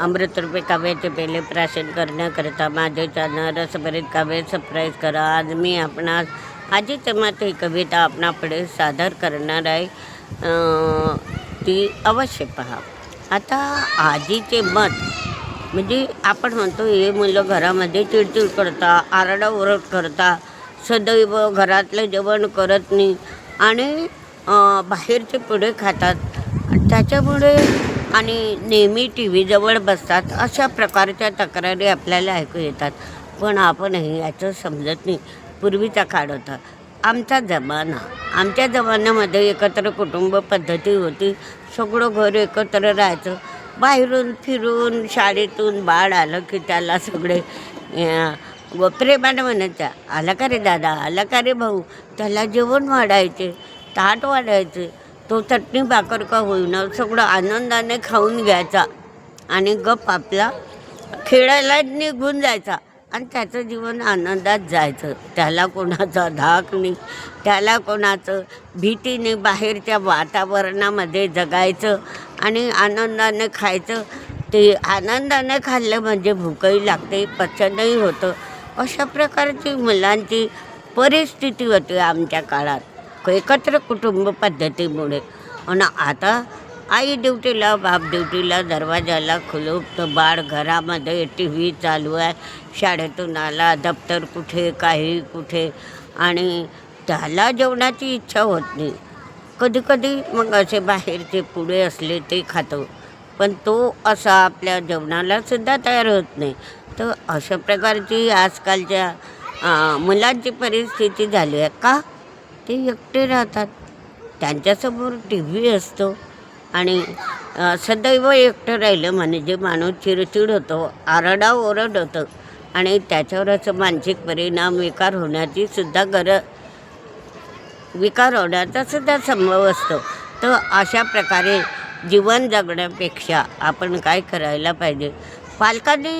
अमृतरूपी काव्याचे पहिले प्राशन करण्याकरिता माझे चॅनल रसभरीत काव्य सबस्क्राईब करा. आज मी आपणास आजीचे मत ही कविता आपणापुढे सादर करणार आहे. ती अवश्य पहा. आता आजीचे मत म्हणजे आपण म्हणतो हे मुलं घरामध्ये चिडचिड करता आरडाओरड करता सदैव घरातलं जेवण करत नाही आणि बाहेरचे पुढे खातात. त्याच्यामुळे आणि नेहमी टी व्हीजवळ बसतात अशा प्रकारच्या तक्रारी आपल्याला ऐकू येतात. पण आपणही याचं समजत नाही. पूर्वीचा काळ होता. आमचा जमाना. आमच्या जमान्यामध्ये एकत्र कुटुंब पद्धती होती. सगळं घर एकत्र राहायचं. बाहेरून फिरून शाळेतून बाळ आलं की त्याला सगळे व प्रेमानं म्हणायच्या आला का रे दादा? आला का रे भाऊ? त्याला जेवण वाढायचे ताट वाढायचे. तो चटणी भाकर का होईना सगळं आनंदाने खाऊन घ्यायचा. आणि गप आपला खेळायला निघून जायचा. आणि त्याचं जीवन आनंदात जायचं. त्याला कोणाचा धाक नाही. त्याला कोणाचं भीतीने बाहेरच्या वातावरणामध्ये जगायचं आणि आनंदाने खायचं. ते आनंदाने खाल्लं म्हणजे भूकही लागते पचनही होतं. अशा प्रकारची मुलांची परिस्थिती होती आमच्या काळात. एकत्र कुटुंब पद्धतीमुळे. आणि आता आई ड्युटीला बाप ड्युटीला दरवाजाला खुलूप बाळ घरामध्ये टी व्ही चालू आहे. शाळेतून आला दप्तर कुठे काही कुठे. आणि त्याला जेवणाची इच्छा होत नाही. कधी कधी मग असे बाहेरचे पुढे असले ते खातो. पण तो असा आपल्या जेवणाला सुद्धा तयार होत नाही. तर अशा प्रकारची आजकालच्या मुलांची परिस्थिती झाली आहे का? ते एकटे राहतात. त्यांच्यासमोर टी व्ही असतो. आणि सदैव एकटं राहिलं म्हणजे माणूस चिडचिड होतो आरडा ओरड होतं. आणि त्याच्यावर असं मानसिक परिणाम विकार होण्याची सुद्धा गरज विकार होण्याचा सुद्धा संभव असतो. तर अशा प्रकारे जीवन जगण्यापेक्षा आपण काय करायला पाहिजे? पालकांनी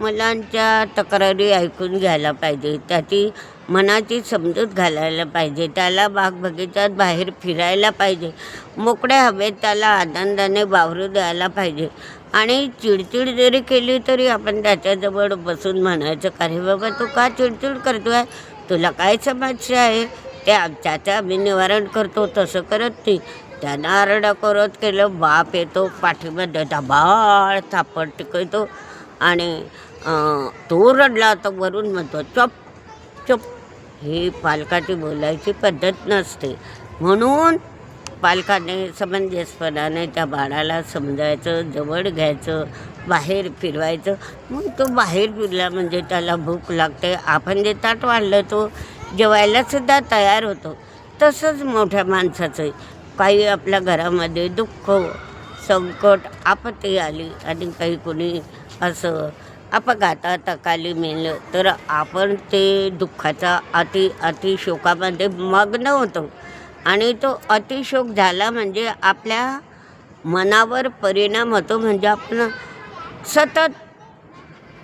मुलांच्या तक्रारी ऐकून घ्यायला पाहिजे. त्याची मनाची समजूत घालायला पाहिजे. त्याला बाग बगीचात बाहेर फिरायला पाहिजे. मोकळ्या हवेत त्याला आनंदाने वावरू द्यायला पाहिजे. आणि चिडचिड जरी केली तरी आपण त्याच्याजवळ बसून म्हणायचं का रे बाबा तू का चिडचिड करतो आहे तुला काय समस्या आहे? ते त्याचं आम्ही निवारण करतो तसं करत नाही. त्यानं आरडा करत केलं बाप येतो पाठीमध्ये दबाळ थापड टिकवतो. आणि तो रडला तर वरून म्हणतो चप चप. ही पालकाची बोलायची पद्धत नसते. म्हणून पालकाने समंजसपणाने त्या बाळाला समजायचं जवळ घ्यायचं बाहेर फिरवायचं. मग तो बाहेर फिरला म्हणजे त्याला भूक लागते. आपण जे ताट वाढलं तो जेवायलासुद्धा तयार होतो. तसंच मोठ्या माणसाचं काही आपल्या घरामध्ये दुःख संकट आपत्ती आली आणि काही कोणी असं अपघातात अकाली मेलं. तर आपण ते दुःखाचा अति अतिशोकामध्ये मग्न होतो. आणि तो अतिशोक झाला म्हणजे आपल्या मनावर परिणाम होतो म्हणजे आपण सतत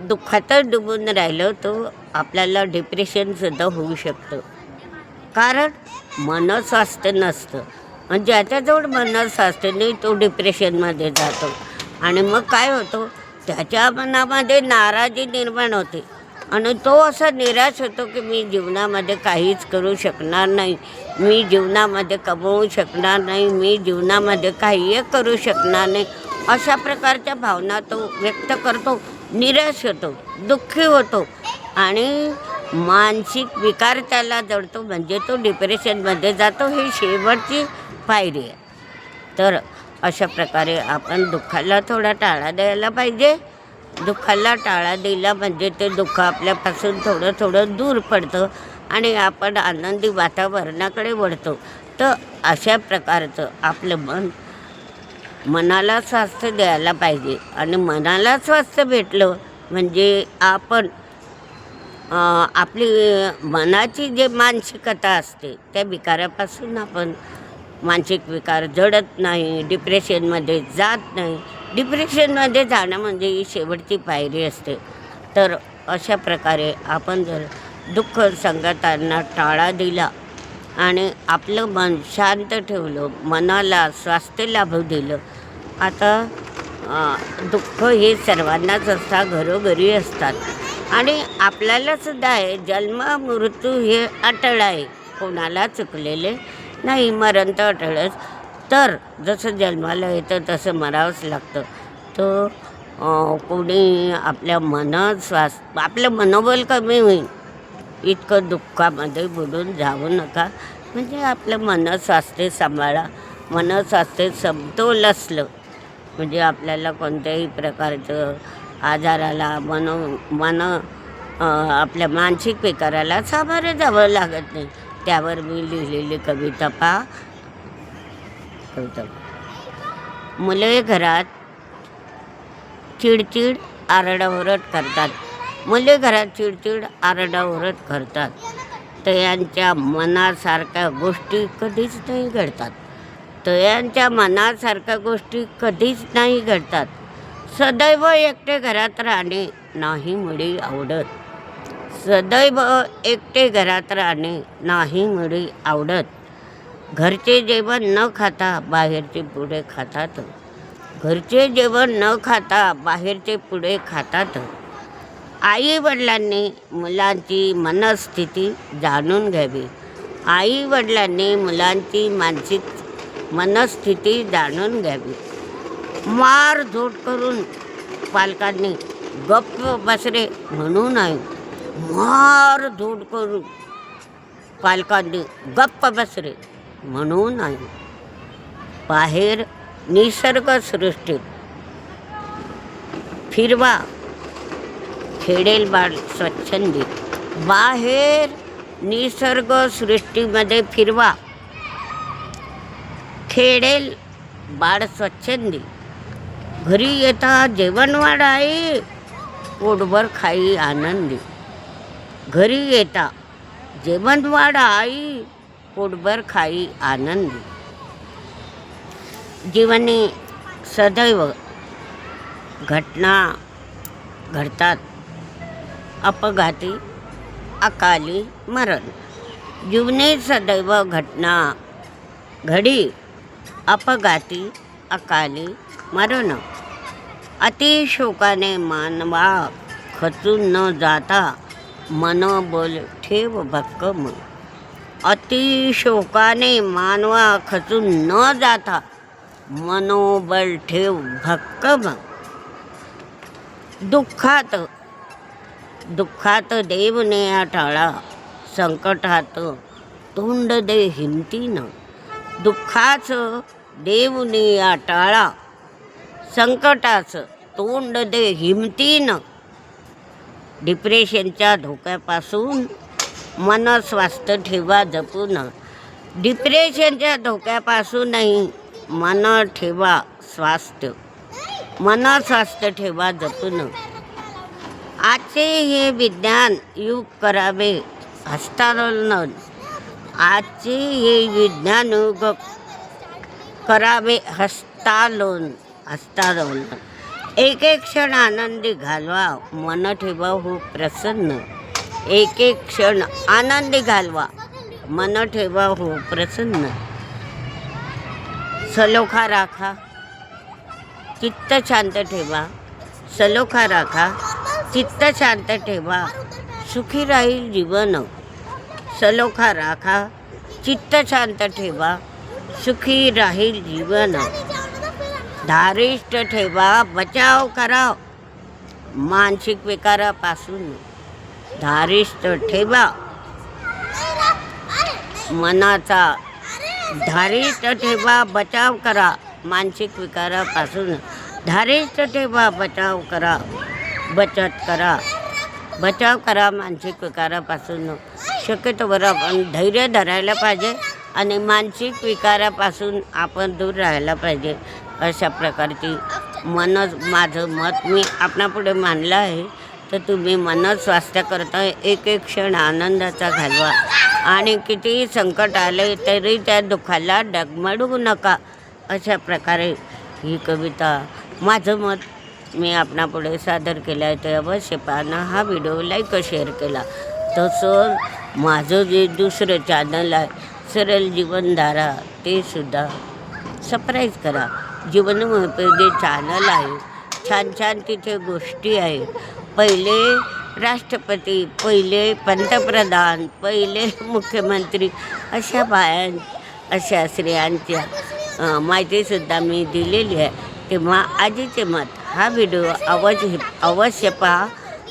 दुःखातच डुबून राहिलो तो आपल्याला डिप्रेशनसुद्धा होऊ शकतं. कारण मनस्वास्थ्य नसतं. म्हणजे ज्याच्याजवळ मनस्वास्थ्य नाही तो डिप्रेशनमध्ये जातो. आणि मग काय होतं? त्याच्या मनामध्ये नाराजी निर्माण होते. आणि तो असा निराश होतो की मी जीवनामध्ये काहीच करू शकणार नाही. मी जीवनामध्ये कमवू शकणार नाही. मी जीवनामध्ये काही करू शकणार नाही. अशा प्रकारच्या भावना तो व्यक्त करतो. निराश होतो. दुःखी होतो. आणि मानसिक विकार त्याला जडतो. म्हणजे तो डिप्रेशनमध्ये जातो. ही शेवटची पायरी आहे. तर अशा प्रकारे आपण दुःखाला थोडा टाळा द्यायला पाहिजे. दुःखाला टाळा दिला म्हणजे ते दुःख आपल्यापासून थोडं थोडं दूर पडतं आणि आपण आनंदी वातावरणाकडे वळतो. तर अशा प्रकारचं आपलं मन मनाला स्वास्थ्य द्यायला पाहिजे. आणि मनाला स्वास्थ्य भेटलं म्हणजे आपण आपली मनाची जे मानसिकता असते त्या विकारापासून आपण मानसिक विकार जडत नाही डिप्रेशनमध्ये जात नाही. डिप्रेशनमध्ये जाणं म्हणजे ही शेवटची पायरी असते. तर अशा प्रकारे आपण जर दुःख संगतांना टाळा दिला आणि आपलं मन शांत ठेवलं मनाला स्वास्थ्य लाभू दिलं आता दुःख हे सर्वांनाच असता घरोघरी असतात. आणि आपल्याला सुद्धा आहे जन्म मृत्यू हे अटळ आहे. कोणाला चुकलेले नाही मरण तर अटळच तर जसं जन्माला येतं तसं मरावंच लागतं. तर कोणी आपल्या मनात श्वास आपलं मनोबल कमी होईल. इतकं दुःखामध्ये बुडून जाऊ नका. म्हणजे आपलं मन स्वास्थ्य सांभाळा. मन स्वास्थ्य समतोल असलं. म्हणजे आपल्याला कोणत्याही प्रकारचं आजाराला मनो मन आपल्या मानसिक विकाराला सामोरं जावं लागत नाही. त्यावर मी लिहिलेली कविता पा. कविता. मुले घरात चिडचिड आरडाओरड करतात. मुले घरात चिडचिड आरडाओरड करतात. तयांच्या मनासारख्या गोष्टी कधीच नाही घडतात. तयांच्या मनासारख्या गोष्टी कधीच नाही घडतात. सदैव एकटे घरात राहणे नाही मुळी आवडत. सदैव एकटे घरात राहणे नाही मिळी आवडत. घरचे जेवण न खाता बाहेरचे पुढे खातात. घरचे जेवण न खाता बाहेरचे पुढे खातात. आई वडिलांनी मुलांची मनस्थिती जाणून घ्यावी. आई वडिलांनी मुलांची मानसिक मनस्थिती जाणून घ्यावी. मार झोट करून पालकांनी गप्प बसरे म्हणू नये. मार धूड करून पालकांनी गप्प बसरे. म्हणून नये बाहेर निसर्गसृष्टीत फिरवा. खेडेल बाळ स्वच्छंदी. बाहेर निसर्गसृष्टीमध्ये फिरवा. खेडेल बाळ स्वच्छंदी. घरी येता जेवण वाढ आहे. पोटभर खाई आनंदी. घरी येता. जेवण वाढ आई पोटभर खाई आनंदी. जीवनी सदैव घटना घडतात. अपघाती अकाली मरण. जीवने सदैव घटना घडी अपघाती अकाली मरण. अतिशोकाने मानवा खचून न जाता मनोबल ठेव भक्कम. अतिशोकाने मानवा खचून न जाता मनोबल ठेव भक्कम. दुःखात दुःखात देवने टाळा संकटात तोंड दे हिमतीनं. दुःखाचं देवने टाळा संकटाचं तोंड दे हिमतीनं. डिप्रेशनच्या धोक्यापासून मन स्वास्थ्य ठेवा जपून. डिप्रेशनच्या धोक्यापासूनही मन ठेवा स्वास्थ्य मन स्वास्थ्य ठेवा जपून. आजचे हे विज्ञान युग करावे हस्तांदोलन. आजचे हे विज्ञान युग करावे हस्तालोन हस्तांदोलन. एक एक क्षण आनंदी घालवा मन ठेवा हो प्रसन्न. एक एक क्षण आनंदी घालवा मन ठेवा हो प्रसन्न. सलोखा राखा चित्त शांत ठेवा. सलोखा राखा चित्त शांत ठेवा. सुखी राहील जीवन. सलोखा राखा चित्त शांत ठेवा. सुखी राहील जीवन. धारिष्ट ठेवा बचाव करा मानसिक विकारापासून धारिष्ट ठेवा. मनाचा धारिष्ट ठेवा बचाव करा. मानसिक विकारापासून धारिष्ट ठेवा बचाव करा. बचत करा. बचाव करा मानसिक विकारापासून. शक्यतोवर आपण धैर्य धरायला पाहिजे आणि मानसिक विकारापासून आपण दूर राहायला पाहिजे. अशा प्रकारची मनच माझं मत मी आपणापुढे मांडलं आहे. तर तुम्ही मनच स्वास्थ्य करता एक एक क्षण आनंदाचा घालवा. आणि कितीही संकट आले तरी त्या दुःखाला डगमडू नका अशा प्रकारे ही कविता माझं मत मी आपणापुढे सादर केलं आहे. ते अवश्य पाहणं हा व्हिडिओ लाईक शेअर केला. तसं माझं जे दुसरं चॅनल आहे सरल जीवनधारा ते सुद्धा सरप्राईज करा. जीवनोपयोगी चॅनल आहे. छान छान तिथे गोष्टी आहे पहिले राष्ट्रपती पहिले पंतप्रधान पहिले मुख्यमंत्री अशा बायां अशा स्त्रियांच्या माहितीसुद्धा मी दिलेली आहे. तेव्हा आजीचे मत हा व्हिडिओ अवश्य अवश्य पहा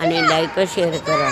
आणि लाईक शेअर करा.